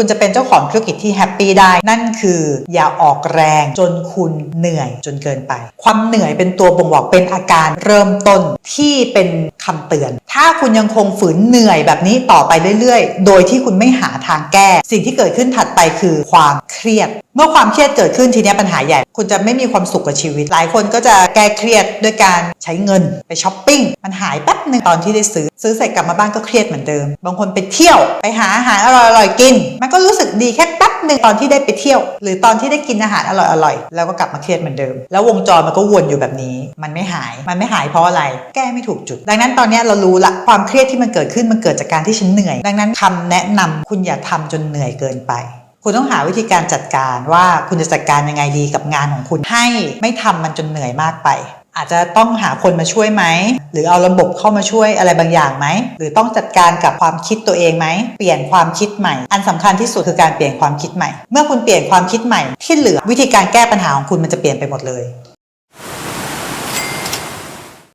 คุณจะเป็นเจ้าของธุรกิจที่แฮปปี้ได้ นั่นคืออย่าออกแรงจนคุณเหนื่อยจนเกินไป ความเหนื่อยเป็นตัวบ่งบอกเป็นอาการเริ่มต้นที่เป็นคำเตือน ถ้าคุณยังคงฝืนเหนื่อยแบบนี้ต่อไปเรื่อยๆ โดยที่คุณไม่หาทางแก้ สิ่งที่เกิดขึ้นถัดไปคือความเครียด เมื่อความเครียดเกิดขึ้นทีนี้ปัญหาใหญ่ คุณจะไม่มีความสุขกับชีวิต หลายคนก็จะแก้เครียดด้วยการใช้เงินไปช้อปปิ้ง มันหายแป๊บหนึ่งตอนที่ได้ซื้อ ซื้อเสร็จกลับมาบ้านก็เครียดเหมือนเดิม บางคนไปเที่ยวไปหาอาหารอร่อยๆกินมันก็รู้สึกดีแค่แป๊บหนึ่งตอนที่ได้ไปเที่ยว หรือตอนที่ได้กินอาหารอร่อยๆแล้วก็กลับมาเครียดเหมือนเดิม แล้ววงจรมันก็วนอยู่แบบนี้ มันไม่หายมันไม่หายเพราะอะไร แก้ไม่ถูกจุด ดังนั้นตอนนี้เรารู้ละความเครียดที่มันเกิดขึ้นมันเกิดจากการที่ฉันเหนื่อย ดังนั้นคำแนะนำคุณอย่าทำจนเหนื่อยเกินไปคุณต้องหาวิธีการจัดการว่าคุณจะจัดการยังไงดีกับงานของคุณให้ไม่ทำมันจนเหนื่อยมากไป อาจจะต้องหาคนมาช่วยไหม หรือเอาระบบเข้ามาช่วยอะไรบางอย่างไหม หรือต้องจัดการกับความคิดตัวเองไหม เปลี่ยนความคิดใหม่ อันสำคัญที่สุดคือการเปลี่ยนความคิดใหม่ เมื่อคุณเปลี่ยนความคิดใหม่ ที่เหลือวิธีการแก้ปัญหาของคุณมันจะเปลี่ยนไปหมดเลย